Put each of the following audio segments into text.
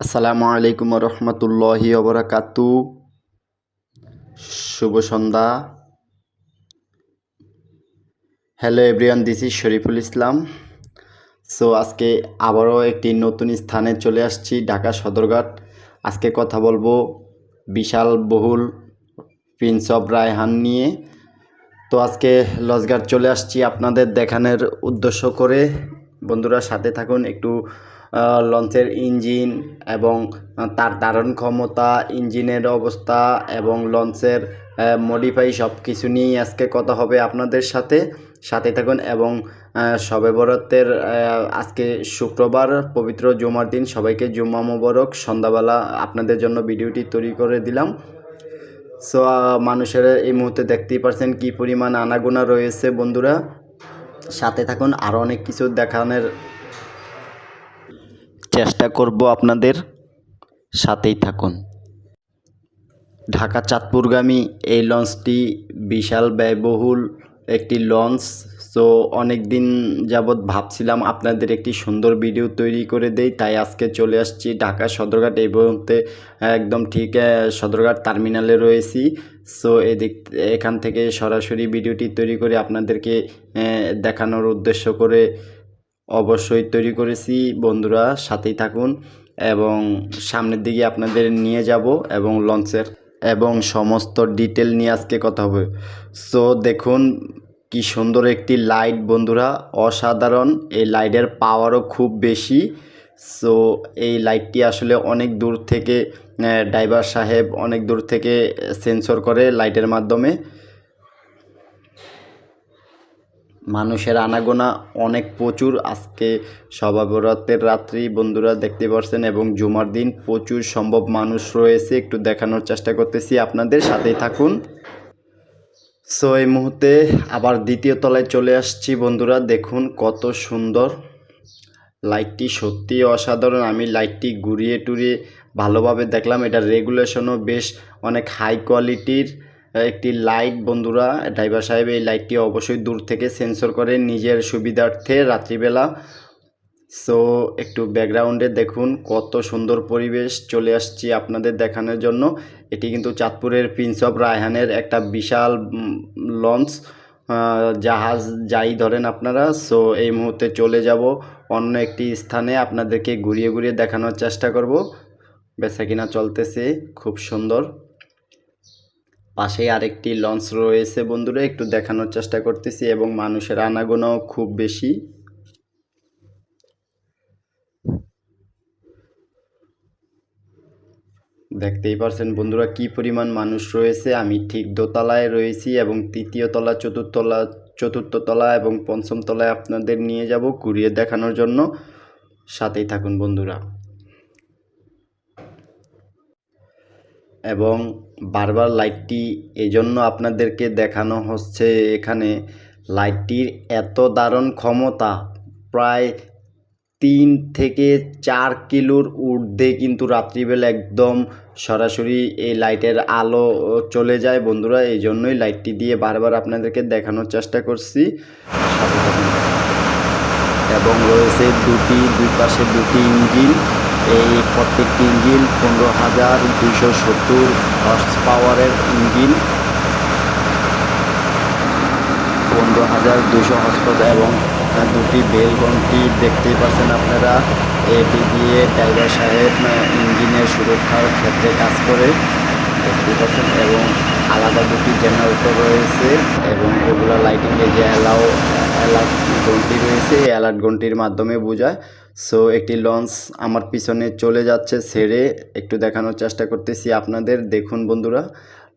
আসসালামু আলাইকুম রহমতুল্লাহি ওবরাকাতু। শুভ সন্ধ্যা। Hello everyone this is Shariful Islam so আজকে আবারও একটি নতুন স্থানে চলে আসছি, ঢাকা সদরঘাট। আজকে কথা বলব বিশাল, বহুল প্রিন্স অফ রায়হান নিয়ে। তো আজকে লজঘাট চলে আসছি আপনাদের দেখানোর উদ্দেশ্য করে। বন্ধুরা, সাথে থাকুন, একটু লঞ্চের ইঞ্জিন এবং তার ধারণ ক্ষমতা, ইঞ্জিনের অবস্থা এবং লঞ্চের মডিফাই সব কিছু নিয়েই আজকে কথা হবে আপনাদের সাথে। সাথে থাকুন এবং শবে বরাতের আজকে শুক্রবার পবিত্র জুমার দিন সবাইকে জুম্মা মোবারক। সন্ধ্যাবেলা আপনাদের জন্য ভিডিওটি তৈরি করে দিলাম। সো মানুষের এই মুহূর্তে দেখতেই পারছেন কি পরিমাণ আনাগোনা রয়েছে বন্ধুরা। সাথে থাকুন আরও অনেক কিছু দেখানোর চেষ্টা করব আপনাদের সাথেই থাকুন। ঢাকা চাঁদপুরগামী এই লঞ্চটি বিশাল, ব্যয়বহুল একটি লঞ্চ। সো অনেক দিন যাবৎ ভাবছিলাম আপনাদের একটি সুন্দর ভিডিও তৈরি করে দেই, তাই আজকে চলে আসছি ঢাকা সদরঘাট। এই মুহূর্তে একদম ঠিক সদরঘাট টার্মিনালে রয়েছি। সো এদিক, এখান থেকে সরাসরি ভিডিওটি তৈরি করে আপনাদেরকে দেখানোর উদ্দেশ্য করে অবশ্যই তৈরি করেছি। বন্ধুরা, সাথেই থাকুন এবং সামনের দিকে আপনাদের নিয়ে যাব এবং লঞ্চের এবং সমস্ত ডিটেল নিয়ে আজকে কথা হবে। সো, দেখুন কি সুন্দর একটি লাইট বন্ধুরা, অসাধারণ। এই লাইটের পাওয়ারও খুব বেশি। সো, এই লাইটটি আসলে অনেক দূর থেকে ড্রাইভার সাহেব অনেক দূর থেকে সেন্সর করে লাইটের মাধ্যমে। মানুষের আনাগোনা অনেক প্রচুর। আজকে সবাবরাতের রাত্রি বন্ধুরা দেখতে পারছেন এবং জুমার দিন প্রচুর সম্ভব মানুষ রয়েছে। একটু দেখানোর চেষ্টা করতেছি আপনাদের, সাথেই থাকুন। সো এই মুহূর্তে আবার দ্বিতীয় তলায় চলে আসছি বন্ধুরা, দেখুন কত সুন্দর। লাইটটি সত্যি অসাধারণ, আমি লাইটটি ঘুরিয়ে টুরিয়ে ভালোভাবে দেখলাম। এটা রেগুলেশনও বেশ অনেক হাই কোয়ালিটির একটি লাইট। বন্ধুরা, ড্রাইভার সাহেব, এই লাইটটি অবশ্যই দূর থেকে সেন্সর করে নিজের সুবিধার্থে রাত্রিবেলা। সো একটু ব্যাকগ্রাউন্ডে দেখুন, কত সুন্দর পরিবেশ চলে আসছি আপনাদের দেখানোর জন্য। এটি কিন্তু চাঁদপুরের প্রিন্স অফ রায়হানের একটা বিশাল লঞ্চ জাহাজ যাই ধরেন আপনারা। সো এই মুহূর্তে চলে যাব, অন্য একটি স্থানে আপনাদেরকে ঘুরিয়ে ঘুরিয়ে দেখানোর চেষ্টা করব। বেচাকিনা চলতেছে, খুব সুন্দর। পাশেই আরেকটি লঞ্চ রয়েছে বন্ধুরা, একটু দেখানোর চেষ্টা করতেছি এবং মানুষের আনাগোনাও খুব বেশি। দেখতেই পারছেন বন্ধুরা কি পরিমাণ মানুষ রয়েছে, আমি ঠিক দোতলায় রয়েছি এবং তৃতীয় তলা, চতুর্থ তলা চতুর্থ তলা এবং পঞ্চম তলায় আপনাদের নিয়ে যাব ঘুরিয়ে দেখানোর জন্য। সাথেই থাকুন বন্ধুরা। এবং বারবার লাইটটি এজন্য আপনাদেরকে দেখানো হচ্ছে এখানে। লাইটটির এত দারুণ ক্ষমতা, প্রায় তিন থেকে চার কিলোর ঊর্ধ্বে কিন্তু রাত্রিবেলা একদম সরাসরি এই লাইটের আলো চলে যায়। বন্ধুরা এই জন্যই লাইটটি দিয়ে বারবার আপনাদেরকে দেখানোর চেষ্টা করছি। এবং রয়েছে দুটি, দুই পাশে দুটি ইঞ্জিন। এই প্রত্যেকটি ইঞ্জিন পনেরো হাজার দুইশো সত্তর হর্স পাওয়ারের ইঞ্জিন। পনেরো হাজার দুশো হসপিটাল এবং দুটি বেল ঘন্টি দেখতেই পাচ্ছেন আপনারা। এটি দিয়ে ড্রাইভার সাহেব ইঞ্জিনের সুরক্ষার ক্ষেত্রে কাজ করে। দেখতেই পাচ্ছেন এবং আলাদা দুটি জেনারেটর রয়েছে এবং এগুলো লাইটিংয়ে যে অ্যালাউ অ্যালার্ট ঘন্টি রয়েছে, এই অ্যালার্ট ঘন্টির মাধ্যমে বোঝায়। সো একটি লঞ্চ আমার পিছনে চলে যাচ্ছে ছেড়ে একটু দেখানোর চেষ্টা করতেছি আপনাদের। দেখুন বন্ধুরা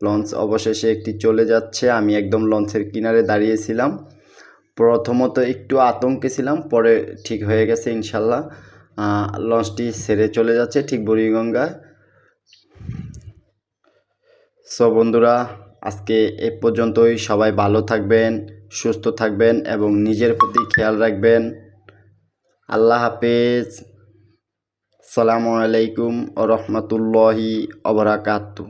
লঞ্চ অবশেষে একটি চলে যাচ্ছে। আমি একদম লঞ্চের কিনারে দাঁড়িয়েছিলাম। প্রথমত একটু আতঙ্কে ছিলাম, পরে ঠিক হয়ে গেছে ইনশাল্লাহ। লঞ্চটি ছেড়ে চলে যাচ্ছে ঠিক বুড়িগঙ্গায়। সো বন্ধুরা, আজকে এ পর্যন্তই। সবাই ভালো থাকবেন, সুস্থ থাকবেন এবং নিজের প্রতি খেয়াল রাখবেন। আল্লাহ হাফেজ। সালামু আলাইকুম রহমতুল্লাহি অবরাকাতু